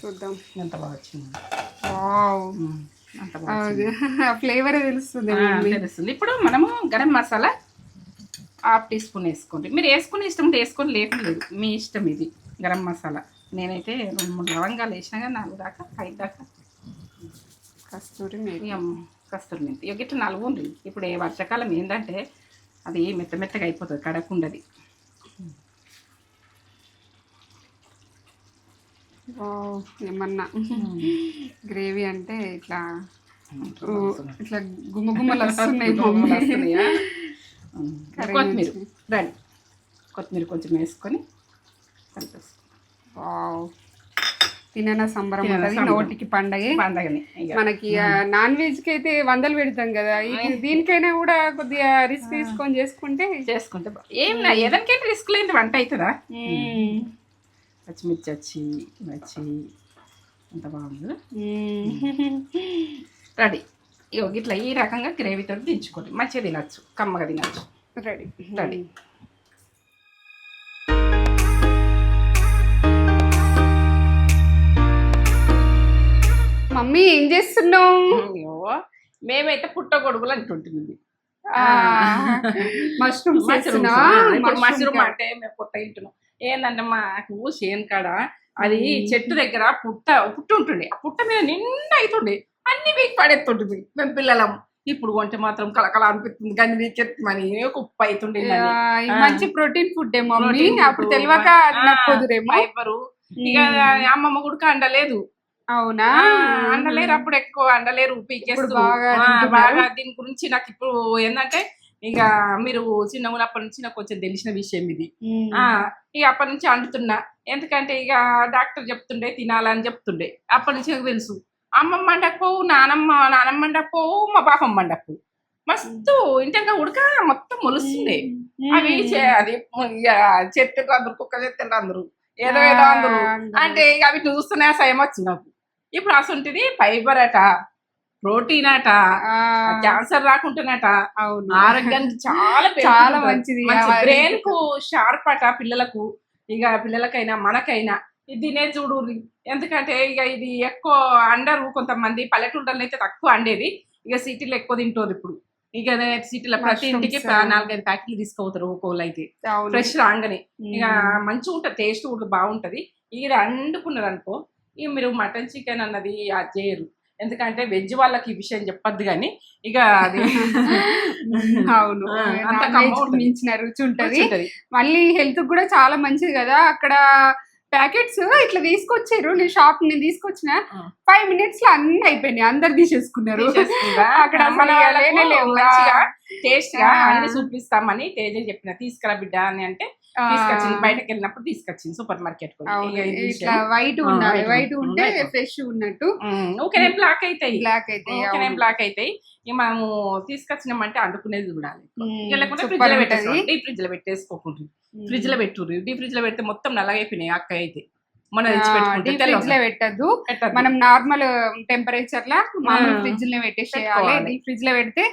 చూద్దాం. ఎంత బాగా వచ్చింది. ఫ్లేవర్ తెలుస్తుంది తెలుస్తుంది. ఇప్పుడు మనము garam masala half teaspoon వేసుకోండి. మీరు వేసుకుని ఇష్టం ఉంటే వేసుకొని లేకుండా మీ ఇష్టం ఇది గరం మసాలా. నేనైతే రెండు మూడు లవంగాలు వేసినా కానీ నాలుగు దాకా ఐదు దాకా. కస్తూరి మేతి. కస్తూరి మెంతి. ఇట్లా నలుగు ఉంది ఇప్పుడు ఏ వర్షాకాలం ఏంటంటే అది మెత్త మెత్తగా అయిపోతుంది కడకుండది. ఏమన్నా. గ్రేవీ అంటే ఇట్లా ఇట్లా గుమ్మగుమ్మలు వస్తున్నాయి గుమ్మలు వస్తున్నాయా? కొత్తిమీర. రండి. కొత్తిమీర కొంచెం వేసుకొని కలిపేసుకో వావ్. తినన సంబరం ఉంటుంది. నోటికి పండగే. పండగని. మనకి నాన్ వెజ్కి అయితే వందలు పెడతాం కదా. దీనికైనా కూడా కొద్దిగా రిస్క్ తీసుకొని చేసుకుంటే చేసుకుంటే ఏం ఏదానికైనా రిస్క్ లేని వంట అవుతుందా. పచ్చిమిర్చి వచ్చి వచ్చి ఎంత బాగుంది. రెడీ. ఇగో ఇట్లా ఈ రకంగా గ్రేవీతో దించుకోండి. మంచిగా తినచ్చు. కమ్మగా తినచ్చు. రెడీ. రెడీ. మమ్మీ ఏం చేస్తున్నావు? అయ్యో మేమైతే పుట్టగొడుగులు అంటుంటుంది. ఇప్పుడు మష్రూమ్ అంటే మేము పుట్ట తింటున్నాం. ఏంటంటే మాకు చేను కాడ అది చెట్టు దగ్గర పుట్ట పుట్ట ఉంటుండే. ఆ పుట్ట మీద నిండా అవుతుండే అన్ని వీక్ పడేస్తుంటుంది. మేము పిల్లలం. ఇప్పుడు కొంటే మాత్రం కలకల అనిపిస్తుంది. కానీ వీకెత్తుమని కుప్ప అవుతుండే మంచి ప్రోటీన్ ఫుడ్ ఏ మమ్మీ Protein food. అప్పుడు తెలియక ఫైబరు ఇక అమ్మమ్మ కూడా అండలేదు. అవునా? అండలేరు. అప్పుడు ఎక్కువ అండలేరు. పీకేస్తూ బాగా ఆ, తింటున్నారు. బాగా దీని గురించి నాకు ఇప్పుడు ఏంటంటే ఇక మీరు చిన్న ఉన్నప్పటి నుంచి నాకు కొంచెం తెలిసిన విషయం ఇది. ఇక అప్పటి నుంచి అంటున్నా ఎందుకంటే ఇక డాక్టర్ చెప్తుండే తినాలని చెప్తుండే. అప్పటి నుంచి నాకు తెలుసు. అమ్మమ్మ వండకపోవు నానమ్మ నానమ్మ వండకపోవు మా పాపమ్మ వండకపోవు మస్తు ఇంటంగా ఉడక మొత్తం మొలుస్తుండే. అవి అది ఇక చెట్టుకు అందరు కుక్క చెప్తుండ్రు అందరు ఏదో ఏదో అందరు. అంటే ఇక అవి చూస్తూనే సయం నాకు. ఇప్పుడు అసంటిది ఫైబర్ అట. ప్రోటీన్ అట క్యాన్సర్ రాకుండానట అవును. ఆరోగ్యానికి చాలా చాలా మంచిది. బ్రెయిన్కు షార్ప్ అట పిల్లలకు. ఇక పిల్లలకైనా మనకైనా. ఇది తినే చూడు ఎందుకంటే ఇక ఇది ఎక్కువ అండరు కొంతమంది. పల్లెటూళ్ళలో అయితే తక్కువ అండేది. ఇక సిటీలో ఎక్కువ తింటుంది ఇప్పుడు. ఇక సిటీలో ప్రతి. ఇంటికి నాలుగైదు ప్యాకెట్లు తీసుకోతారు ఒక్కోళ్ళు అయితే. ఫ్రెష్ రాగానే. ఇక. మంచిగా ఉంటుంది టేస్ట్ కూడా బాగుంటది. ఇక వండుకున్నారు అనుకో ఇక మీరు మటన్ చికెన్ అన్నది అది చేయరు. ఎందుకంటే వెజ్ వాళ్ళకి ఈ విషయం చెప్పొద్దు కానీ ఇక అది అవును. మించిన రుచి ఉంటది. మళ్ళీ హెల్త్ కూడా చాలా మంచిది కదా అక్కడ ప్యాకెట్స్ ఇట్లా తీసుకొచ్చారు నేను షాప్ నేను తీసుకొచ్చిన. ఫైవ్ మినిట్స్లో అన్ని అయిపోయినాయి అందరు తీసేసుకున్నారు? అక్కడ టేస్ట్గా. అన్ని చూపిస్తామని తేజ చెప్పిన తీసుకురా బిడ్డ అని అంటే తీసుకొచ్చింది. బయటకు వెళ్ళినప్పుడు తీసుకొచ్చింది సూపర్ మార్కెట్ ఇట్లా వైట్ ఉండాలి. వైట్. ఉంటే. ఫ్రెష్ ఉన్నట్టు. ఊకనే బ్లాక్ అవుతాయి బ్లాక్ అయితే ఊకనే బ్లాక్ అవుతాయి ఇక మనము తీసుకొచ్చినామంటే అండుకునేది చూడాలి. లేకుంటే ఫ్రిడ్జ్లో పెట్టేసుకోండి. డీప్ ఫ్రిడ్జ్లో పెట్టేసుకోకుండా ఫ్రిడ్జ్లో పెట్టుర్రు. డీప్ ఫ్రిడ్జ్లో పెడితే మొత్తం నల్లగైపోయినాయి. అక్క అయితే. మన ఫ్రిడ్జ్లో పెట్టద్దు. మనం నార్మల్ టెంపరేచర్ లా మామూలు. ఫ్రిడ్జ్లో పెట్టేసేయాలి. డీప్ ఫ్రిడ్జ్లో పెడితే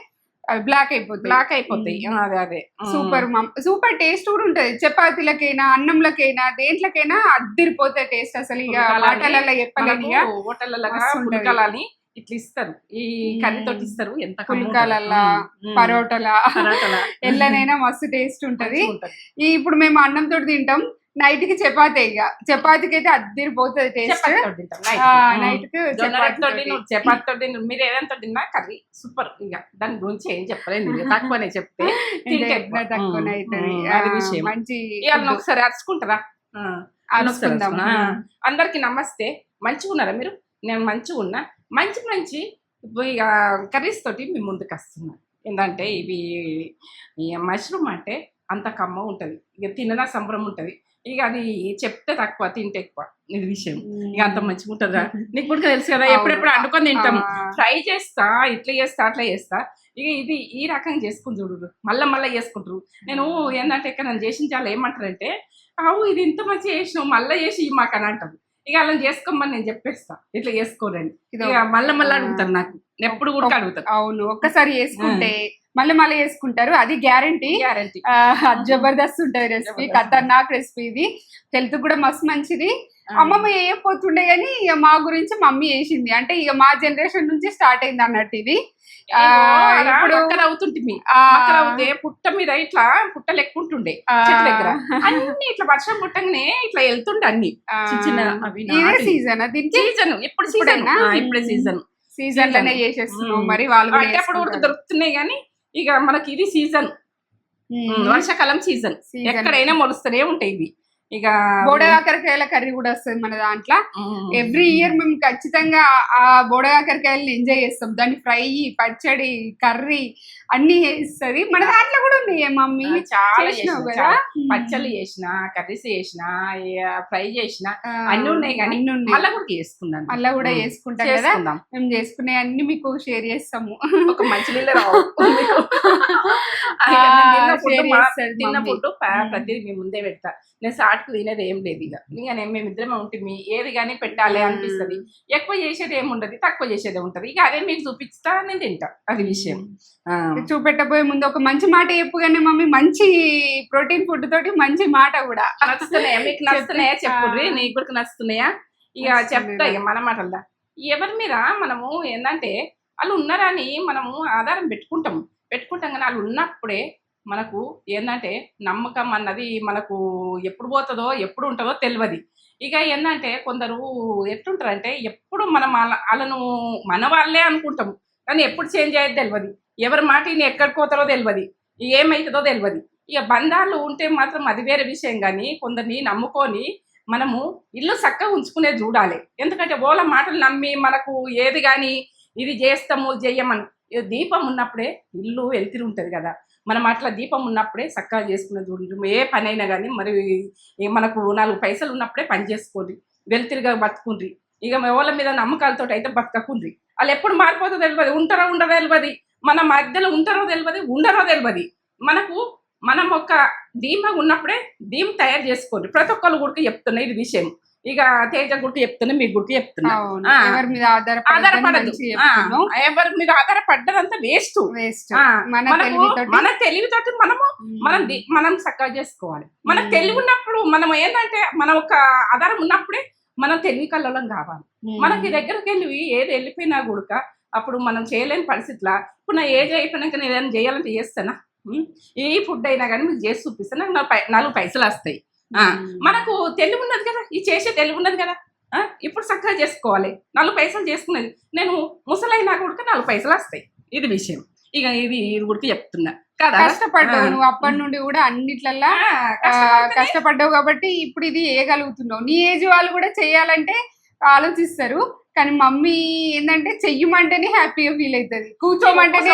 అది బ్లాక్ అయిపోతుంది బ్లాక్ అయిపోతాయి అదే అదే సూపర్ సూపర్ టేస్ట్ కూడా ఉంటది చపాతీలకైనా అన్నంలకైనా దేంట్లకైనా అద్దరిపోతాయి టేస్ట్ అసలు ఇక మాటలలో చెప్పలేను. పుల్కాలని ఇట్లా ఇస్తారు ఈ మ్మ్. కర్రీ తోటి ఇస్తారు ఎంత. పుల్కాలల్లా. పరోటాల. ఎల్లనైనా మస్తు టేస్ట్ ఉంటది మంచిగా ఉంటది. ఈ ఇప్పుడు మేము అన్నం తోటి తింటాం నైట్కి చపాతీ ఇక చపాతీకి అయితే అద్దరిపోతుంది టేస్ట్. నైట్కి చపాతీ తోటి. చపాతీ మీరు ఏదంతో తిన్నా కర్రీ. సూపర్. ఇక దాని గురించి ఏం చెప్పలేదు తక్కువనే చెప్తే తక్కువనే అవుతుంది మంచి ఒకసారి అరుచుకుంటారా. అందరికి నమస్తే. మంచిగా ఉన్నారా మీరు? నేను మంచిగా ఉన్నా. మంచి మంచి ఇక కర్రీస్ తోటి మీ ముందుకు వస్తున్నా. ఏంటంటే ఇవి మష్రూమ్ అంటే అంత కమ్మ ఉంటుంది. ఇక తిననా సంబరం ఉంటుంది. ఇక అది చెప్తే తక్కువ తింటే ఎక్కువ ఇది విషయం. ఇక అంత మంచిగా ఉంటుందా నీకు కూడా తెలుసు కదా. ఎప్పుడెప్పుడు అండుకొని తింటాం. ఫ్రై చేస్తా ఇట్లా చేస్తా అట్లా చేస్తా. ఇక ఇది ఈ రకంగా చేసుకుని చూడు. మళ్ళా మళ్ళీ చేసుకుంటారు నేను ఏంటంటే ఇక్కడ నన్ను చేసిన చాలా ఏమంటారంటే అవు ఇది ఇంత మంచి చేసినావు మళ్ళీ చేసి మాకు అని అంటారు. ఇక అలా చేసుకోమని నేను చెప్పేస్తా. ఇట్లా చేసుకోరండి ఇక మళ్ళీ మళ్ళీ ఆ. అడుగుతారు నాకు. ఎప్పుడు కూడా అడుగుతారు అవును ఒక్కసారి వేసుకుంటే మళ్ళీ మళ్ళీ వేసుకుంటారు. అది గ్యారంటీ గ్యారంటీ జబర్దస్త్ ఉంటది రెసిపీ. ఖతర్నాక్ రెసిపీ ఇది. హెల్త్ కూడా మస్తు మంచిది. అమ్మమ్మ వేయకపోతుండే కానీ ఇక మా గురించి మమ్మీ వేసింది. అంటే ఇక మా జనరేషన్ నుంచి స్టార్ట్ అయింది అన్నట్టు ఇది. ఆ, ఇప్పుడు- ఇప్పుడు అవుతుంటిమి ఆ, మక్కలు అవుతే పుట్ట మీద ఇట్లా పుట్ట లెక్కుంటుండే ఆ, చెట్టు దగ్గర. అన్ని ఇట్లా వర్షం పుట్టంగానే ఇట్లా వెళ్తుండే అన్ని. చిన్న. సీజన్ సీజన్ ఇప్పుడు. సీజన్? ఇప్పుడే సీజన్ సీజన్లోనే. చేసేస్తున్నాం. మరి వాళ్ళు అప్పుడు. దొరుకుతున్నాయి కానీ ఇక మనకి ఇది సీజన్. వర్షాకాలం సీజన్. ఎక్కడైనా మొలుస్తూనే ఉంటాయి ఇవి ఇక బోడగాకరకాయల కర్రీ కూడా వస్తుంది మన దాంట్లో. ఎవ్రీ ఇయర్ మేము ఖచ్చితంగా ఆ బోడగాకరకాయలని ఎంజాయ్ చేస్తాం. దాన్ని ఫ్రై పచ్చడి కర్రీ అన్ని ఇస్తుంది మన దాంట్లో కూడా ఉన్నాయి మమ్మీ? చాలా కదా. పచ్చళ్ళు చేసిన కర్రీస్ చేసిన ఫ్రై చేసిన అన్ని ఉన్నాయి కానీ. మళ్ళా కూడా చేసుకున్నాను అలా కూడా. చేసుకుంటాం కదా? మేము చేసుకునే అన్ని మీకు షేర్ చేస్తాము. ఒక మంచి చేస్తది. ఫుడ్ ఉమ్. ప్రతిదీ మీ ముందే పెడతా. నేను సాటుకు తినేది ఏం లేదు ఇక. ఇక నేను మేమిద్దరమే ఉంటుంది ఏది కానీ పెట్టాలి అనిపిస్తది. ఎక్కువ చేసేది ఏమి ఉండదు తక్కువ చేసేది ఉంటది. ఇక అదే మీకు చూపిస్తా నేను తింటా అది విషయం. చూపెట్టబోయే ముందు ఒక మంచి మాట చెప్పుగానే మమ్మీ మంచి ప్రోటీన్ ఫుడ్ తోటి మంచి మాట కూడా. నచ్చుతున్నాయా? మీకు నచ్చుతున్నాయా? చెప్పుర్రి. నీకు కూడా నచ్చుతున్నాయా? ఇక చెప్తా ఇక మన మాటల్లా. ఎవరి మీద మనము ఏంటంటే వాళ్ళు ఉన్నారని మనము ఆధారం పెట్టుకుంటాం. పెట్టుకుంటాం కానీ వాళ్ళు ఉన్నప్పుడే మనకు ఏంటంటే నమ్మకం అన్నది మనకు ఎప్పుడు పోతుందో ఎప్పుడు ఉంటుందో తెలియదు ఇక ఏంటంటే కొందరు ఎట్లుంటారంటే ఎప్పుడు మనం వాళ్ళ- వాళ్ళను మన వాళ్ళే అనుకుంటాము. కానీ ఎప్పుడు చేంజ్ అయ్యేది తెలియదు ఎవరి మాట ఈయన ఎక్కడికి పోతారో తెలియదు ఏమవుతుందో తెలియదు ఇక బంధాలు ఉంటే మాత్రం అది వేరే విషయం కానీ కొందరిని నమ్ముకొని మనము ఇల్లు చక్కగా ఉంచుకునే చూడాలి. ఎందుకంటే ఓల మాటలు నమ్మి మనకు ఏది కానీ ఇది చేస్తాము చెయ్యమని దీపం ఉన్నప్పుడే ఇల్లు వెళ్తురు ఉంటుంది కదా. మనం అట్లా దీపం ఉన్నప్పుడే చక్కగా చేసుకునే చూడండి ఏ పని అయినా కానీ మరి మనకు నాలుగు పైసలు ఉన్నప్పుడే పని చేసుకోండి. వెలుతురుగా బతుకుండ్రి. ఇక ఎవరి మీద నమ్మకాలతో అయితే బతకకుండ్రి. వాళ్ళు ఎప్పుడు మారిపోతుందో తెలియదు ఉంటారో ఉండదో తెలియదు మన మధ్యలో ఉంటారో తెలియదు ఉండరో తెలియదు మనకు మనం ఒక ధీమా ఉన్నప్పుడే ధీమ్ తయారు చేసుకోండి. ప్రతి ఒక్కరు గుడికి చెప్తున్నా ఇది విషయం. ఇక తేజ గుడికి చెప్తున్నా మీ గుడికి చెప్తున్నా. ఎవరి మీద ఆధారపడదు. ఆధారపడదు ఆ, ఎవరి మీద ఆధారపడ్డదంతా వేస్ట్. వేస్ట్. మన తెలివితోటి మన తెలివితోటి మనము మనం మనం చక్కగా చేసుకోవాలి. మన. తెలివి ఉన్నప్పుడు మనం ఏంటంటే మన ఒక ఆధారం ఉన్నప్పుడే మనం తెలివి కళ్ళలం కావాలి. మనకి దగ్గరికి వెళ్ళి ఏది వెళ్ళిపోయినా కూడక అప్పుడు మనం చేయలేని పరిస్థితిలా ఇప్పుడు నా ఏజ్ అయిపోయినాక నేను ఏదైనా చేయాలంటే చేస్తానా? ఏ ఫుడ్ అయినా కానీ మీకు చేసి చూపిస్తాను. నాకు నాలుగు పైసలు వస్తాయి. మనకు తెలివి ఉన్నది కదా ఈ చేసే తెలివి ఉన్నది కదా. ఆ, ఇప్పుడు చక్కగా చేసుకోవాలి. నాలుగు పైసలు చేసుకునేది. నేను ముసలైనా కూడా నాలుగు పైసలు వస్తాయి. ఇది విషయం. ఇక ఇది ఇది కూడా చెప్తున్నా. కదా? కష్టపడ్డావు. నువ్వు అప్పటి నుండి కూడా అన్నిట్లల్లా కష్టపడ్డావు కాబట్టి ఇప్పుడు ఇది వేయగలుగుతున్నావు. నీ ఏజ్ వాళ్ళు కూడా చేయాలంటే ఆలోచిస్తారు. కానీ మమ్మీ ఏంటంటే చెయ్యమంటేనే హ్యాపీగా ఫీల్ అవుతుంది కూర్చోమంటేనే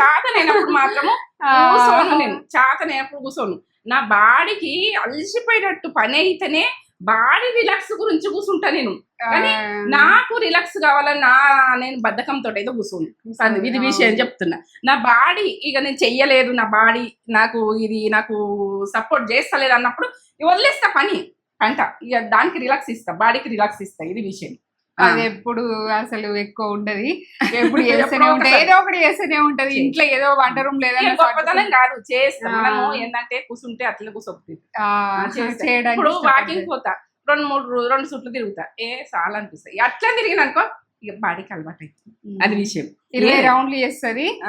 చాత లేనప్పుడు మాత్రము నేను. చాత లేనప్పుడు కూసోను నా బాడీకి అలసిపోయేటట్టు పని అయితేనే బాడీ రిలాక్స్ గురించి కూర్చుంటా నేను. కానీ నాకు రిలాక్స్ కావాలని నా నేను బద్ధకంతో అయితే కూర్చోను అది ఇది విషయం చెప్తున్నా. నా బాడీ ఇక నేను చెయ్యలేదు నా బాడీ నాకు ఇది నాకు సపోర్ట్ చేస్తలేదు అన్నప్పుడు వదిలేస్తా పని. పంట ఇక దానికి రిలాక్స్ ఇస్తా బాడీకి రిలాక్స్ ఇస్తా ఇది విషయం. అది ఎప్పుడు అసలు ఎక్కువ ఉండదు. ఎప్పుడు చేస్తూనే ఉంటది. ఒకసారి. ఏదో ఒకటి చేస్తూనే ఉంటది. ఇంట్లో ఏదో వంట రూమ్ లేదని గొప్పతనం కాదు. చేస్తా. ఆ. మనము ఏంటంటే కూర్చుంటే అట్లా చేస్తా. చేయడానికి. వాకింగ్ పోతా. రెండు మూడు రెండు సుట్లు తిరుగుతా. ఏ చాలా అనిపిస్తాయి అట్లా తిరిగిన అనుకో ఇక బాడీకి అలవాటు అవుతుంది అది విషయం. ఇరవై రౌండ్లు చేస్తుంది.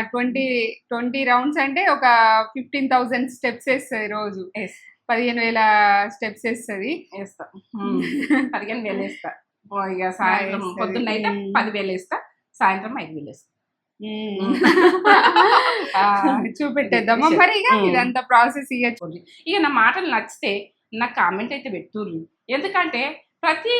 ట్వంటీ ట్వంటీ రౌండ్స్ అంటే ఒక ఫిఫ్టీన్ థౌసండ్ స్టెప్స్ వేస్తుంది రోజు. పదిహేను వేల స్టెప్స్ వేస్తుంది. వేస్తా. పదిహేను వేలు వేస్తా. ఇక సాయంత్రం. పొద్దున్న అయితే. పదివేలు వేస్తా సాయంత్రం ఐదు వేలు వేస్తా ఆ, చూపెట్టేద్దామా మరి ఇక. ఇదంతా ప్రాసెస్ ఇక ఇక నా మాటలు నచ్చితే నాకు కామెంట్ అయితే పెట్టుర్రు. ఎందుకంటే ప్రతి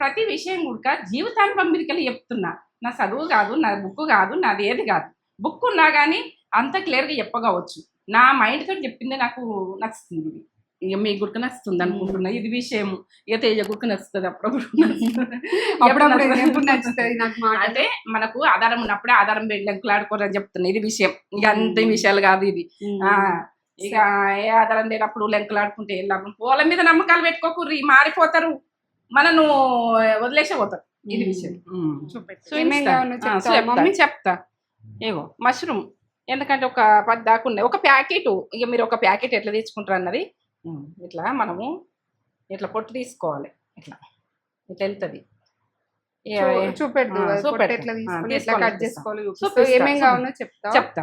ప్రతి విషయం కూడా జీవితానుభవం మీదకెళ్ళి చెప్తున్నా. నా చదువు కాదు నా బుక్ కాదు నాది ఏది కాదు. బుక్ ఉన్నా కానీ అంత క్లియర్గా చెప్పగవచ్చు. నా మైండ్ తోటి చెప్పింది నాకు నచ్చుతుంది ఇక మీ గుడికి నచ్చుతుంది అనుకుంటున్నా. ఇది విషయం ఇక తేజ గుడికి నచ్చుతుంది అప్పుడప్పుడు నచ్చుతుంది. అంటే మనకు ఆధారం ఉన్నప్పుడే ఆధారం పెళ్ళి లెంకులాడుకోరని చెప్తున్నా. ఇది విషయం. ఇక అంత విషయాలు కాదు ఇది. ఆ ఇక ఏ ఆధారం లేనప్పుడు లెంకలాడుకుంటే ఏం లాభం? వాళ్ళ మీద నమ్మకాలు పెట్టుకోకుర్రి. మారిపోతారు. మనను వదిలేసే పోతారు. ఇది విషయం. మమ్మీ? చెప్తా. ఏవో మష్రూమ్. ఎందుకంటే ఒక పది దాకా ఉన్నాయి. ఒక ప్యాకెట్. ఇక మీరు ఒక ప్యాకెట్ ఎట్లా తెచ్చుకుంటారు అన్నది? ఇట్లా మనము ఇట్లా పొట్టు తీసుకోవాలి. ఇట్లా. ఇట్లా వెళ్తుంది. చెప్తా. చెప్తా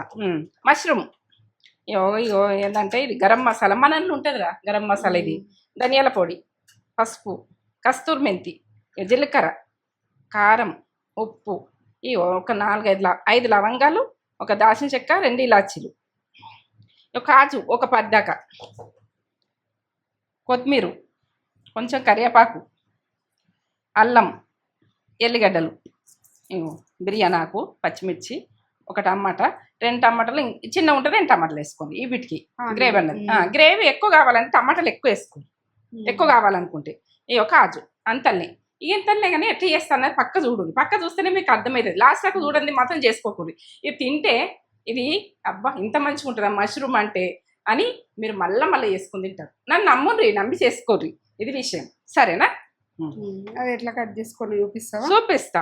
మష్రూమ్. ఇగో ఏంటంటే ఇది గరం మసాలా. మన ఇంట్లో ఉంటుందిరా గరం మసాలా ఇది. ధనియాల పొడి పసుపు కస్తూరి మెంతి జీలకర్ర కారం ఉప్పు. ఈ ఒక నాలుగైదు ఐదు లవంగాలు ఒక దాల్చిన చెక్క రెండు ఇలాచీలు. కాజు ఒక పద్దాక. కొత్తిమీర కొంచెం కరివేపాకు అల్లం ఎల్లిగడ్డలు ఇగో బిర్యానీ ఆకు పచ్చిమిర్చి ఒక టమాటా రెండు టమాటాలు చిన్న ఉంటే రెండు టమాటాలు వేసుకోండి ఈ వీటికి. గ్రేవీ అన్నది. గ్రేవీ ఎక్కువ కావాలంటే టమాటాలు ఎక్కువ వేసుకోండి. ఎక్కువ కావాలనుకుంటే. ఈ ఒక కాజు అంతల్ని. ఇంతలే కానీ ఎట్లా చేస్తాను పక్క చూడండి. పక్క చూస్తేనే మీకు అర్థమవుతుంది లాస్ట్ దాకా చూడండి మాత్రం చేసుకోకూడదు. ఇది తింటే ఇది అబ్బా ఇంత మంచిగా ఉంటుందా? మష్రూమ్ అంటే అని మీరు మళ్ళా మళ్ళీ చేసుకుని తింటారు. నన్ను నమ్ముర్రి నమ్మి చేసుకోర్రి. ఇది విషయం. సరేనా. అది ఎట్లా కట్ చేసుకొని చూపిస్తావా? చూపిస్తా.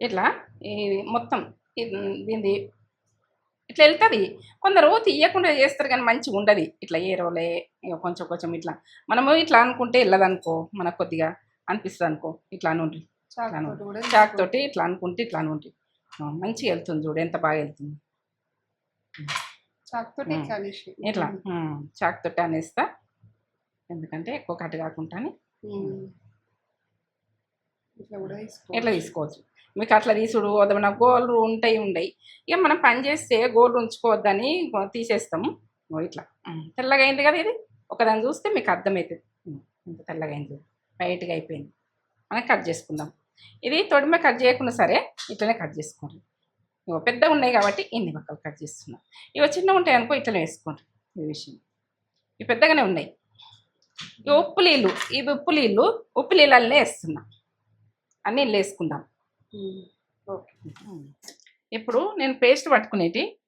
ఇట్లా ఇది మొత్తం ఇది దీనిది ఇట్లా వెళ్తుంది. కొందరు తీయకుండా చేస్తారు కానీ మంచిగా ఉండదు. ఇట్లా ఏ రోలే కొంచెం కొంచెం ఇట్లా. మనము ఇట్లా అనుకుంటే వెళ్ళదనుకో మనకు కొద్దిగా అనిపిస్తుంది అనుకో ఇట్లా అనుండ్రి. చాకు తోటి కూడా చాక్ తోటి ఇట్లా అనుకుంటే ఇట్లా ఆ, మంచిగా వెళ్తుంది చూడు ఎంత బాగా వెళ్తుంది. ఇట్లా చాక్ తోటి అనేస్తా ఎందుకంటే ఎక్కువ కట్ కాకుండా ఇట్లా తీసుకోవచ్చు. మీకు అట్లా తీసుడు వదన గోళ్ళు ఉంటాయి ఉండయి ఇక మనం పని చేస్తే గోళ్ళు ఉంచుకోవద్దని తీసేస్తాము. ఇట్లా. తెల్లగా అయింది కదా ఇది? ఒకదాన్ని చూస్తే మీకు అర్థమవుతుంది. ఇంత తెల్లగా అయింది. వైట్గా అయిపోయింది. మనం కట్ చేసుకుందాం. ఇది తొడిమే కట్ చేయకుండా సరే ఇట్లనే కట్ చేసుకోండి. పెద్దగా ఉన్నాయి కాబట్టి ఇన్ని పక్కలు కట్ చేస్తున్నాం. ఇవి చిన్నగా ఉంటాయి అనుకో ఇట్లనే వేసుకోండి ఈ విషయం. ఇవి పెద్దగానే ఉన్నాయి. ఈ ఉప్పు నీళ్ళు ఇవి ఉప్పు నీళ్ళు ఉప్పు నీళ్ళనే వేస్తున్నా. అన్నీ ఇల్లు వేసుకుందాం. ఇప్పుడు నేను పేస్ట్ పట్టుకునేటి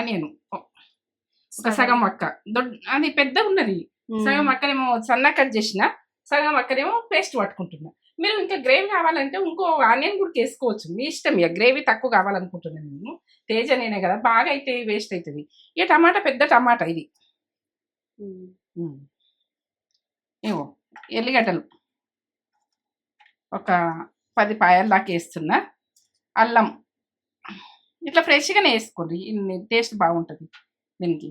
నేను ఒక సగం. అక్క. దొడ్ అది పెద్దగా ఉన్నది. సగం అక్కనేమో సన్న కట్ చేసిన సగం అక్కనేమో పేస్ట్ పట్టుకుంటున్నా. మీరు ఇంకా గ్రేవీ కావాలంటే ఇంకో ఆనియన్ కూడా వేసుకోవచ్చు మీ ఇష్టం. ఇక గ్రేవీ తక్కువ కావాలనుకుంటున్నాను నేను. తేజ నేనే కదా. బాగా అయితే వేస్ట్ అవుతుంది. ఇక టమాటా పెద్ద టమాటా ఇది. ఏవో ఎల్లిగడ్డలు. ఒక పది పాయల దాకా వేస్తున్నా. అల్లం. ఇట్లా ఫ్రెష్గానే వేసుకోండి. ఇన్ని టేస్ట్ బాగుంటుంది దీనికి.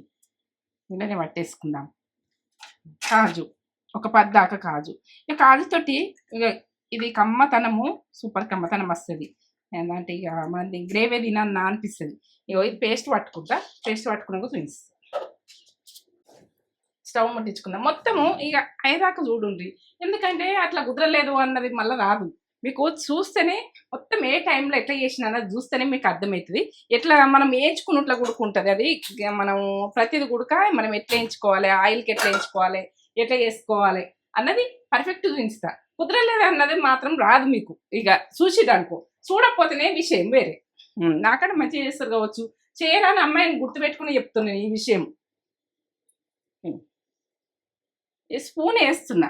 ఇలానే పట్టేసుకుందాం. కాజు. ఒక పది దాకా కాజు. ఇక కాజుతోటి ఇది కమ్మతనము సూపర్ కమ్మతనం వస్తుంది ఏంటంటే ఇక మనది గ్రేవీ తినన్నా అనిపిస్తుంది. ఇగో ఇది పేస్ట్ పట్టుకుంటా. పేస్ట్ పట్టుకున్నాక చూపిస్తా స్టవ్ ముట్టించుకుందాం. మొత్తము ఇక అయ్యేదాకా చూడుండ్రి. ఎందుకంటే అట్లా కుదరలేదు అన్నది మళ్ళీ రాదు. మీకు చూస్తేనే మొత్తం ఏ టైంలో ఎట్లా చేసినా అన్నది చూస్తేనే మీకు అర్థమవుతుంది. ఎట్లా మనం వేయించుకున్నట్లా ఉంటుంది అది మనం ప్రతిది గుడక మనం ఎట్లా వేయించుకోవాలి ఆయిల్కి ఎట్లా వేయించుకోవాలి ఎట్లా చేసుకోవాలి అన్నది పర్ఫెక్ట్ చూపిస్తా. కుదరలేదు అన్నది మాత్రం రాదు మీకు. ఇక చూసిదనుకో చూడకపోతేనే విషయం వేరే. ఉమ్, నాకన్నా మంచిగా చేస్తారు కావచ్చు. చేయరాని అమ్మాయిని గుర్తుపెట్టుకుని చెప్తున్నాను ఈ విషయం. ఈ స్పూన్ వేస్తున్నా.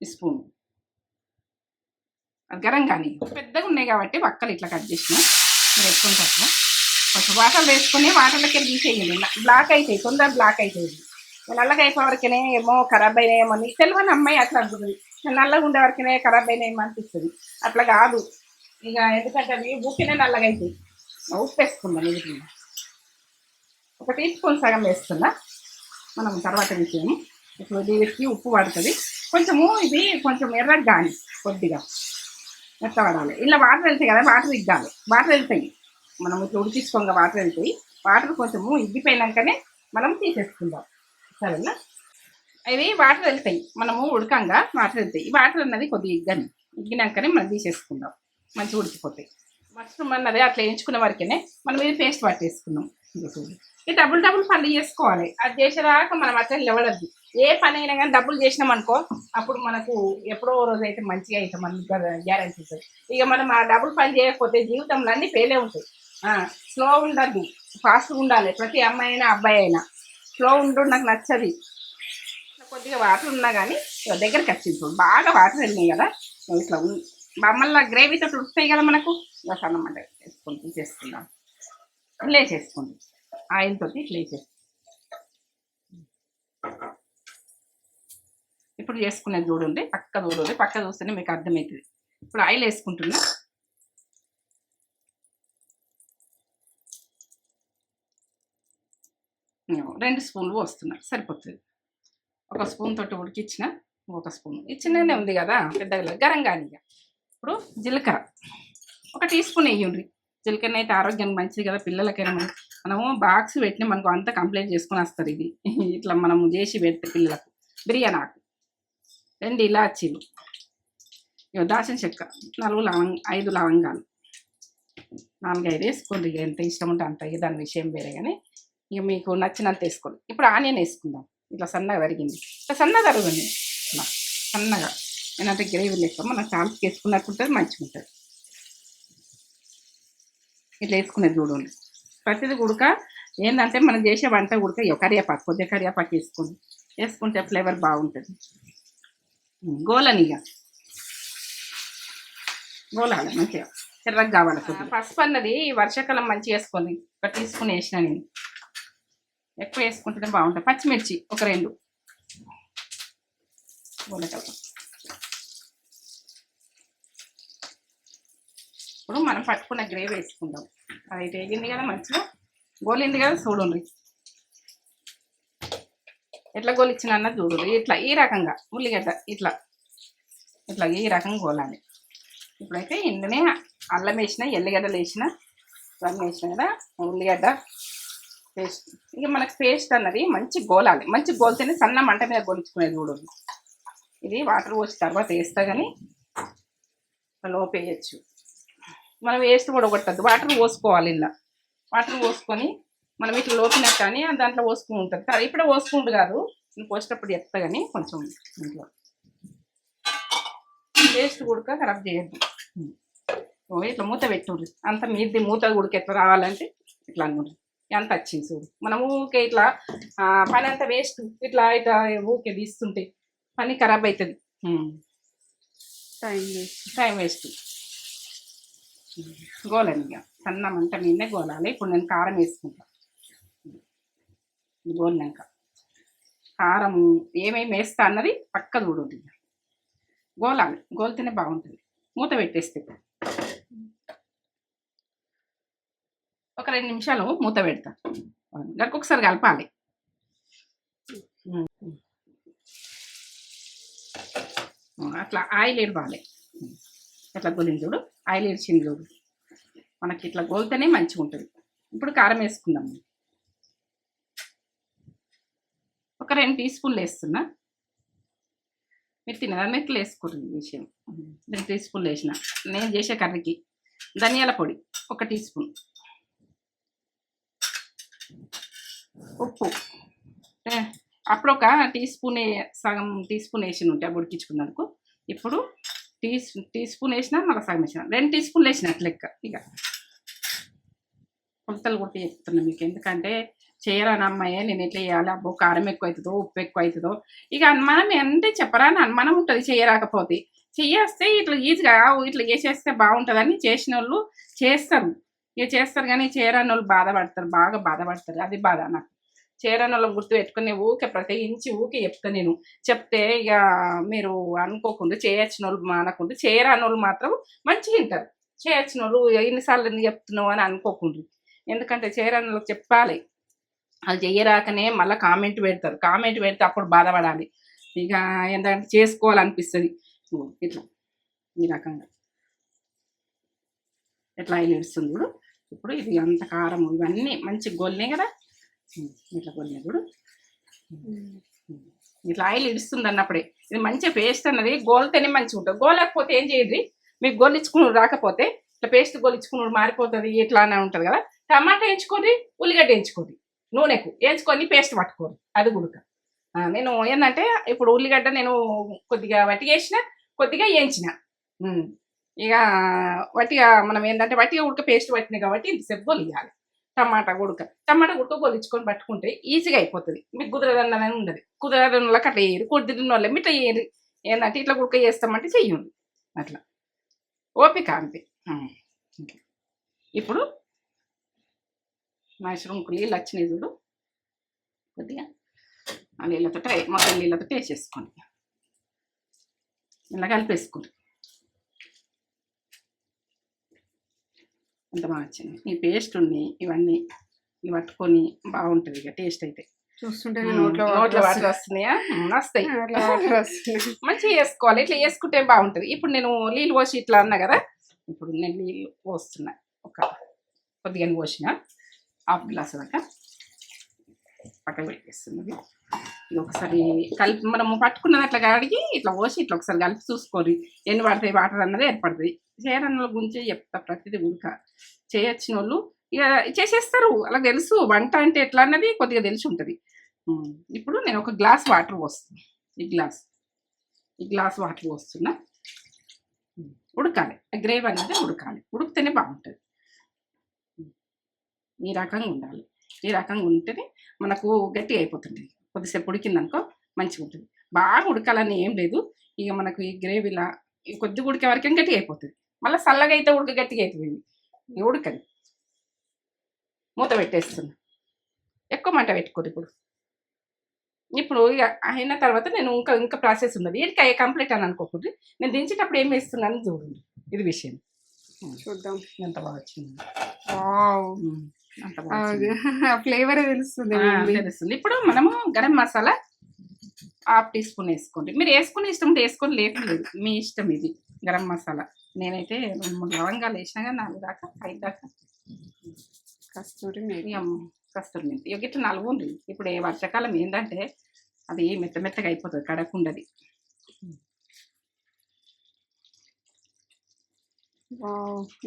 ఈ స్పూన్. అది గరం కానీ. పెద్దగా ఉన్నాయి కాబట్టి వక్కలు ఇట్లా కట్ చేసిన. మీరు ఎక్కుంటారు కొంచెం వాటర్ వేసుకొని వాటర్లకి వెళ్ళి తీసేయండి. బ్లాక్ అవుతాయి తొందర బ్లాక్ అవుతాయి నల్లగా అయిపోయే వరకునే ఏమో ఖరాబ్ అయినాయేమో అని. తెలియని అమ్మాయి అట్లా అంటుంది. నల్లగా ఉండే వరకునే ఖరాబ్ అయినాయేమో అనిపిస్తుంది అట్లా కాదు. ఇక ఎందుకంటే అవి ఊపినే నల్లగా అవుతాయి ఉప్పు వేసుకుందాం ఇది ఒక టీ స్పూన్ సగం వేస్తున్నా. మనం తర్వాత విషయం ఇప్పుడు దీనికి ఉప్పు పడుతుంది. కొంచెము ఇది కొంచెం ఎర్రగా కానీ కొద్దిగా మెత్తపడాలి ఇలా వాటర్ వెళ్తాయి కదా వాటర్ ఇగ్గాలి. వాటర్ వెళ్తాయి. మనం ఇట్లా ఉడికించుకోగా వాటర్ వెళ్తాయి. వాటర్ కొంచెము ఇగ్గిపోయినాకనే మనం తీసేసుకుందాం. సరేనా? అవి వాటర్ వెళ్తాయి. మనము ఉడకంగా వాటర్ వెళ్తాయి. ఈ వాటర్ అన్నది కొద్దిగా ఇగ్గని. ఇగ్గినాకనే మనం తీసేసుకుందాం. మంచిగా ఉడికిపోతాయి. మష్రూమ్ అన్నది అట్లా వేయించుకున్న వరకేనే మనం ఇది పేస్ట్ పట్టేసుకున్నాం ఇదిగో ఈ డబుల్ డబుల్ పనులు చేసుకోవాలి. అది చేసేదాకా మనం అట్లా నిలబడద్దు ఏ పని అయినా కానీ డబ్బులు చేసినాం అనుకో అప్పుడు మనకు ఎప్పుడో ఓ రోజు అయితే మంచిగా అయితే మనకి గ్యారంటీ ఉంటుంది ఇక మనం ఆ డబుల్ పని చేయకపోతే జీవితంలో అన్ని ఫెయిలే ఉంటాయి. స్లో ఉండద్దు. ఫాస్ట్గా ఉండాలి. ప్రతి అమ్మాయి అయినా అబ్బాయి అయినా. స్లో ఉండడం నాకు నచ్చది. కొద్దిగా వాటర్ ఉన్నా కానీ దగ్గరికి వచ్చింది చూడు. బాగా వాటర్ వెళ్ళినాయి కదా. ఇట్లా ఉన్- మళ్ళీ గ్రేవీతో ఉడుకుతాయి కదా మనకు. ఇక అన్నమాట వేసుకుంటూ చేసుకుందాం. ఇట్లా చేసుకోండి. ఆయిల్ తోటి ఇట్లా ఇప్పుడు చేసుకునేది చూడండి. పక్క చూడండి. పక్క చూస్తేనే మీకు అర్థమవుతుంది ఇప్పుడు ఆయిల్ వేసుకుంటున్నా. రెండు స్పూన్లు పోస్తున్నా. సరిపోతుంది. ఒక స్పూన్ తోటి ఉడికిచ్చిన ఒక స్పూన్. ఈ చిన్నగానే ఉంది కదా పెద్దగా గరం కానీ ఇక. ఇప్పుడు జీలకర్ర. ఒక టీ స్పూన్ వేయండి. జీలకర్ర అయితే ఆరోగ్యానికి మంచిది కదా పిల్లలకైనా మనం మనము బాక్స్ పెట్టిన మనకు అంతా కంప్లైంట్ చేసుకుని వస్తారు ఇది. ఇట్లా మనము చేసి పెడితే పిల్లలకు. బిర్యానీ ఆకు. రెండు ఇలాచీలు. ఇక దాచిన చెక్క. నాలుగు లవంగ ఐదు లవంగాలు. నాలుగైదు వేసుకోండి. ఇక ఎంత ఇష్టం ఉంటే అంత. దాని విషయం వేరే కానీ ఇక మీకు నచ్చినంత వేసుకోండి. ఇప్పుడు ఆనియన్ వేసుకుందాం. ఇట్లా సన్నగా తరిగింది. ఇట్లా సన్నగా తరగండి ఇట్లా సన్నగా. నేనంటే గ్రేవీ లెక్క మనం చాల్కి వేసుకున్నట్టు ఉంటుంది మంచిగా ఉంటుంది ఇట్లా వేసుకునేది చూడండి. ప్రతిది ఉడక. ఏంటంటే మనం చేసే వంట ఇక కరివేపాకు కొద్దిగా కరివేపాకు వేసుకోండి. వేసుకుంటే ఫ్లేవర్ బాగుంటుంది. గోలని ఇక గోలాలి మంచిగా. ఎర్రగా కావాలి పసుపు అన్నది వర్షాకాలం మంచిగా వేసుకోండి ఒక టీ స్పూన్ వేసిన నేను. ఎక్కువ వేసుకుంటే బాగుంటుంది పచ్చిమిర్చి ఒక రెండు. గోలకల ఇప్పుడు మనం పట్టుకున్న గ్రేవీ వేసుకుందాం. అది వేగింది కదా మంచిగా. గోలింది కదా చూడండి. ఎట్లా గోలిచ్చిన అన్నది చూడండి. ఇట్లా ఈ రకంగా ఉల్లిగడ్డ ఇట్లా. ఇట్లా ఈ రకంగా గోలాలి. ఇప్పుడైతే ఇందునే అల్లం వేసిన ఎల్లిగడ్డలు వేసిన ఇవన్నీ వేసిన కదా ఉల్లిగడ్డ పేస్ట్. ఇక మనకి పేస్ట్ అన్నది మంచి గోలాలి. మంచి గోలితేనే సన్న మంట మీద గోలించుకునేది కూడా ఇది వాటర్ పోసి తర్వాత వేస్తా కానీ లోపు వేయచ్చు మనం వేస్ట్ కూడా కొట్టద్దు. వాటర్ పోసుకోవాలి ఇలా. వాటర్ పోసుకొని మనం ఇట్లా లోపినా కానీ దాంట్లో పోసుకుని ఉంటుంది కానీ ఇప్పుడే పోసుకుంటు కాదు. నేను పోసేటప్పుడు ఎత్తా కానీ కొంచెం ఇంట్లో. పేస్ట్ ఉడక ఖరాబ్ చేయద్దు. ఇట్లా మూత పెట్టుండ్రి అంత మీది మూత ఉడికి ఎట్లా రావాలంటే ఇట్లా అనుకుంటుంది ఎంత వచ్చింది చూడు. మనం ఊకే ఇట్లా పని అంతా వేస్ట్. ఇట్లా ఇట్లా ఊకే తీస్తుంటే పని ఖరాబ్ అవుతుంది టైం వేస్ట్. Time waste. గోలని ఇక. సన్న మంట మీదనే గోలాలి. ఇప్పుడు నేను కారం వేసుకుంటా. గోలినాక. కారం ఏమేమి వేస్తా అన్నది పక్క చూడండి. గోలాలి. గోలితేనే బాగుంటుంది. మూత పెట్టేస్తే. ఒక రెండు నిమిషాలు మూత పెడతా. గడక కలపాలి. అట్లా ఆయిల్ ఇవ్వాలి అట్లా గొలింది చూడు? ఆయిల్ ఇచ్చింది చూడు. మనకి ఇట్లా గోలితేనే మంచిగా ఉంటుంది. ఇప్పుడు కారం వేసుకుందాం. ఒక రెండు టీ స్పూన్లు వేస్తున్నా. మీరు తినదాన్ని ఇట్లా వేసుకోరు విషయం. రెండు టీ స్పూన్లు వేసిన. నేను చేసే కర్రీకి ధనియాల పొడి ఒక టీ స్పూన్. ఉప్పు. అప్పుడు ఒక టీ స్పూన్ సగం టీ స్పూన్ వేసిన ఉంటే ఉడికించుకున్నందుకు. ఇప్పుడు టీ టీ స్పూన్ వేసిన మళ్ళీ సగం వేసిన. రెండు టీ స్పూన్లు వేసినట్టు లెక్క ఇక. కొలతలు కొట్టి చెప్తున్నా మీకు. ఎందుకంటే చేయరాని అమ్మాయి నేను ఎట్లా చేయాలి? అబ్బో కారం ఎక్కువ అవుతుందో ఉప్పు ఎక్కువ అవుతుందో ఇక అనుమానం అంటే చెప్పరాని అనుమానం ఉంటుంది చేయరాకపోతే. చెయ్యేస్తే ఇట్లా ఈజీగా ఇట్లా చేసేస్తే బాగుంటుందని చేసిన వాళ్ళు చేస్తారు. ఇక చేస్తారు కానీ చేయరాని వాళ్ళు బాధపడతారు బాగా బాధపడతారు. అది బాధ నాకు. చేయరాని వాళ్ళని గుర్తు పెట్టుకుని ఊకే ప్రత్యేకించి ఊకే చెప్తా నేను. చెప్తే ఇక మీరు అనుకోకుండా చేయొచ్చిన వాళ్ళు మానకుండా చేయరాని వాళ్ళు మాత్రం మంచిగా వింటారు. చేయొచ్చిన వాళ్ళు ఎన్నిసార్లు ఎందుకు చెప్తున్నావు అని అనుకోకుండా. ఎందుకంటే చేయరాని వాళ్ళకి చెప్పాలి. అది చేయరాకనే మళ్ళీ కామెంట్ పెడతారు. కామెంట్ పెడితే అప్పుడు బాధపడాలి. ఇక ఎందుకంటే చేసుకోవాలనిపిస్తుంది. ఇట్లా. ఈ రకంగా. ఎట్లా అయిన ఇస్తుంది ఇప్పుడు ఇది అంత కారం ఇవన్నీ మంచి గొల్లినాయి కదా? ఇట్లా గొల్లినాయి చూడు. ఇట్లా ఆయిల్ ఇడుస్తుంది అన్నప్పుడే. ఇది మంచి పేస్ట్ అన్నది గోలితేనే మంచిగా ఉంటుంది. గోలకపోతే ఏం చేయదు మీకు గోలించుకుని రాకపోతే ఇట్లా పేస్ట్ గోలించుకుని మారిపోతుంది ఇట్లానే ఉంటుంది కదా. టమాటా ఎంచుకోండి ఉల్లిగడ్డ ఎంచుకోండి నూనెకు. వేయించుకొని పేస్ట్ పట్టుకోండి. అది గుడక నేను ఏంటంటే ఇప్పుడు ఉల్లిగడ్డ నేను కొద్దిగా వట్టిగేసిన కొద్దిగా వేయించిన. ఇక వట్టిగా మనం ఏంటంటే వట్టిగా ఉడక పేస్ట్ పట్టినాయి కాబట్టి ఇంతసేపు గొలియాలి. టమాటా ఉడక. టమాటా ఉడక గొలించుకొని పట్టుకుంటే ఈజీగా అయిపోతుంది. మీకు కుదరదన్నదని ఉండదు. కుదరని అట్లా వేయరు కుదిరిన వాళ్ళకి ఇట్లా వేయరు ఏంటంటే ఇట్లా ఉడక చేస్తామంటే చెయ్యండి అట్లా. ఓపిక అంతే. ఇప్పుడు మష్రూమ్కి నీళ్ళు వచ్చినాయి చూడు. కొద్దిగా ఆ నీళ్ళతో మొత్తం నీళ్ళతో వేసేసుకోండి ఇలా కలిపేసుకోండి. ఎంత బాగా వచ్చింది ఈ పేస్ట్ ఉన్నాయి ఇవన్నీ ఇవి పట్టుకొని బాగుంటుంది ఇక టేస్ట్ అయితే. చూస్తుంటే నోట్లో నోట్లో వాటర్ వస్తున్నాయా? వస్తాయి. మంచిగా చేసుకోవాలి ఇట్లా చేసుకుంటే బాగుంటుంది. ఇప్పుడు నేను నీళ్ళు పోసి ఇట్లా అన్నా కదా? ఇప్పుడు నేను నీళ్ళు పోస్తున్నా. ఒక కొద్దిగా పోసిన. హాఫ్ గ్లాస్ దాకా పక్కన పెట్టేస్తున్నది ఇది. ఒకసారి కలిపి మనము పట్టుకున్నది అట్లా కడిగి ఇట్లా పోసి ఇట్లా ఒకసారి కలిపి చూసుకోరు ఎన్ని పడతాయి వాటర్ అన్నది ఏర్పడుతుంది చేయరన్న గురించి చెప్తా ప్రతిదీ ఉడక చేయొచ్చిన వాళ్ళు ఇక చేసేస్తారు. అలా తెలుసు. వంట అంటే ఎట్లా అన్నది కొద్దిగా తెలిసి ఉంటుంది. ఇప్పుడు నేను ఒక గ్లాస్ వాటర్ పోస్తాను ఈ గ్లాస్. ఈ గ్లాస్ వాటర్ పోస్తున్నా. ఉడకాలి. గ్రేవ్ అనేది ఉడకాలి. ఉడికితేనే బాగుంటుంది. ఈ రకంగా ఉండాలి. ఈ రకంగా ఉంటేనే మనకు గట్టిగా అయిపోతుంది. కొద్దిసేపు ఉడికిందనుకో మంచిగా ఉంటుంది. బాగా ఉడకాలని ఏం లేదు. ఇక మనకు ఈ గ్రేవీలా కొద్ది ఉడికే వరకు గట్టి అయిపోతుంది. మళ్ళీ చల్లగా అయితే ఉడక గట్టిగా అవుతుంది ఉడకది. మూత పెట్టేస్తున్నా. ఎక్కువ మంట పెట్టుకోరు ఇప్పుడు. ఇప్పుడు ఇక అయిన తర్వాత నేను ఇంకా ఇంకా ప్రాసెస్ ఉన్నది. వీడికి అయ్యే కంప్లీట్ అని అనుకోకూడదు. నేను దించేటప్పుడు ఏం వేస్తున్నాను చూడండి. ఇది విషయం. చూద్దాం. ఎంత బాగా వచ్చింది. ఫ్లేవర్ తెలుస్తుంది. తెలుస్తుంది. ఇప్పుడు మనము garam masala half teaspoon వేసుకోండి. మీరు వేసుకుని ఇష్టం ఉంటే వేసుకొని లేదు. మీ ఇష్టం ఇది గరం మసాలా. నేనైతే రెండు మూడు లవంగాలు వేసినా కానీ నాలుగు దాకా ఐదు దాకా. కస్తూరి మేతి. కస్తూరి మెంతి. ఇట్లా నలుగు ఉంది ఇప్పుడు ఏ వర్షాకాలం ఏంటంటే అది మెత్త మెత్తగా అయిపోతుంది కడకుండది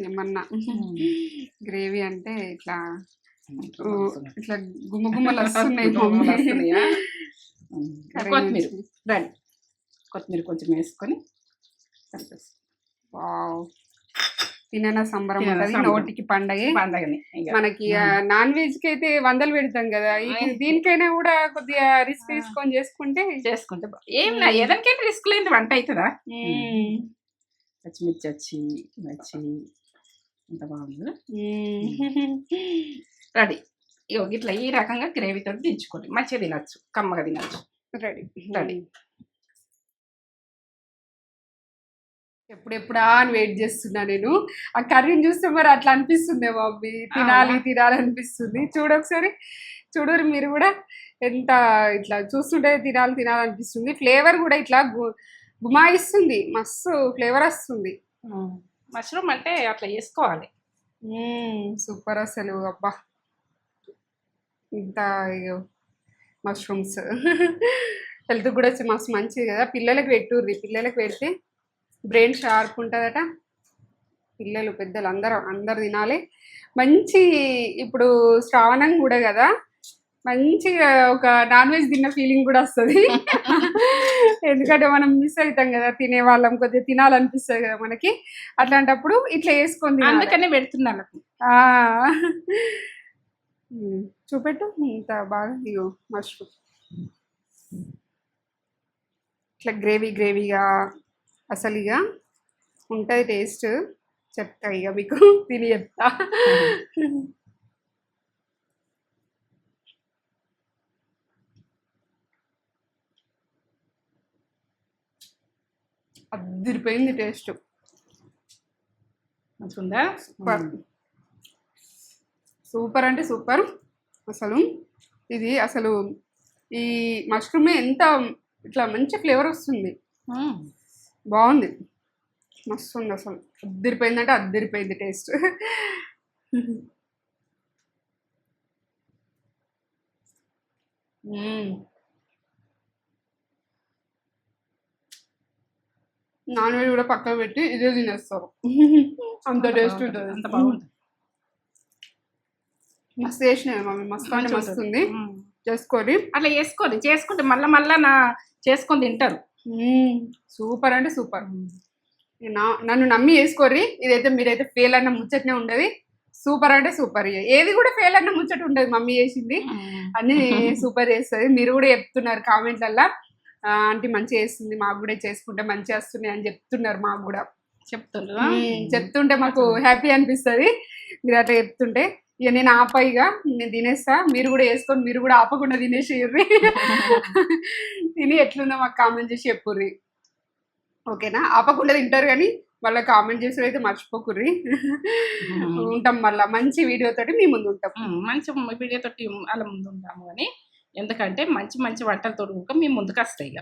ఏమన్నా. గ్రేవీ అంటే ఇట్లా ఇట్లా వస్తున్నాయి మమ్మీ. వస్తున్నాయా? కొత్తిమీర. రండి. కొత్తిమీర కొంచెం వేసుకొని కలిపేసుకో. వావ్ తినన సంబరం ఉంటది. నోటికి పండగే పండగని. మనకి నాన్ వెజ్కి అయితే వందలు పెడతాం కదా. దీనికైనా కూడా కొద్దిగా రిస్క్ తీసుకొని చేసుకుంటే చేసుకుంటే ఏం ఏదానికైనా రిస్క్ లేని వంట అవుతుందా. పచ్చిమిర్చి వచ్చి వచ్చి ఎంత బాగుంది. రెడీ ఇగో ఇట్లా ఈ రకంగా గ్రేవీతో దించుకోండి మంచిగా తినచ్చు కమ్మగా తినచ్చు రెడీ రెడీ. ఎప్పుడెప్పుడా అని వెయిట్ చేస్తున్నా నేను. ఆ కర్రీని చూస్తే మరి అట్లా అనిపిస్తుంది మమ్మీ. తినాలి తినాలి అనిపిస్తుంది. చూడు ఒకసారి. చూడరు మీరు కూడా ఎంత ఇట్లా చూస్తుంటే తినాలి తినాలి అనిపిస్తుంది. ఫ్లేవర్ కూడా ఇట్లా గుమాయిస్తుంది. మస్తు ఫ్లేవర్ వస్తుంది. మష్రూమ్ అంటే అట్లా వేసుకోవాలి సూపర్ అసలు. అబ్బా. ఇంత మష్రూమ్స్ హెల్త్ కూడా మస్తు మంచిది కదా. పిల్లలకి పెట్టుర్రి పిల్లలకి పెడితే బ్రెయిన్ షార్ప్ ఉంటుందట. పిల్లలు పెద్దలు అందరూ అందరు తినాలి. మంచి ఇప్పుడు శ్రావణం కూడా కదా మంచిగా ఒక నాన్ వెజ్ తిన్న ఫీలింగ్ కూడా వస్తుంది. ఎందుకంటే మనం మిస్ అవుతాం కదా తినే వాళ్ళం కొద్దిగా తినాలనిపిస్తుంది కదా మనకి. అట్లాంటప్పుడు ఇట్లా వేసుకొని తినాలి. అందుకనే పెడుతున్నాను చూపెట్టు. ఇంత బాగా ఇగో మష్రూమ్ ఇట్లా గ్రేవీ గ్రేవీగా అసలు ఇక ఉంటుంది టేస్ట్. చెప్తా ఇక మీకు తిని చెప్తా. అద్దరిపోయింది టేస్ట్. మంచిగుందా? సూపర్. సూపర్ అంటే సూపర్. అసలు ఇది అసలు ఈ మష్రూమే ఎంత ఇట్లా మంచి ఫ్లేవర్ వస్తుంది. బాగుంది. మస్తు ఉంది అసలు అద్దరిపోయింది అంటే అద్దరిపోయింది టేస్ట్ నాన్ వెజ్ కూడా పక్కన పెట్టి ఇదే తినేస్తారు. అంత టేస్ట్ ఉంటుంది. అంత బాగుంటుంది. మస్తు చేసినాయి మమ్మీ. మస్తు అంటే మస్తు ఉంది. చేసుకొని. అట్లా చేసుకోండి చేసుకుంటే మళ్ళా మళ్ళా నా చేసుకొని తింటారు. సూపర్ అంటే సూపర్. నన్ను నమ్మి వేసుకోర్రి. ఇదైతే మీరైతే ఫెయిల్ అన్న ముచ్చటనే ఉండదు. సూపర్ అంటే సూపర్ ఏది కూడా ఫెయిల్ అన్న ముచ్చట ఉండదు మమ్మీ చేసింది. అన్ని సూపర్ చేస్తుంది. మీరు కూడా చెప్తున్నారు కామెంట్లల్లో. ఆంటీ మంచిగా చేస్తుంది మాకు కూడా చేసుకుంటే మంచిగా వస్తున్నాయి అని చెప్తున్నారు మాకు కూడా. మ్మ్. చెప్తుంటే మాకు హ్యాపీ అనిపిస్తుంది. మీరు అట్లా చెప్తుంటే. ఇక నేను ఆపైగా నేను తినేస్తా. మీరు కూడా వేసుకొని మీరు కూడా ఆపకుండా తినేసేయర్రి తిని ఎట్లుందో మాకు కామెంట్ చేసి చెప్పుర్రి. ఓకేనా? ఆపకుండా తింటారు కానీ మళ్ళీ కామెంట్ చేసి అయితే మర్చిపోకుర్రి. ఉంటాం మళ్ళీ. మంచి వీడియో తోటి మీ ముందు ఉంటాం. మంచి వీడియో తోటి అలా ముందు ఉంటాము కానీ ఎందుకంటే మంచి మంచి వంటలతో మేము ముందుకు వస్తాయి ఇక.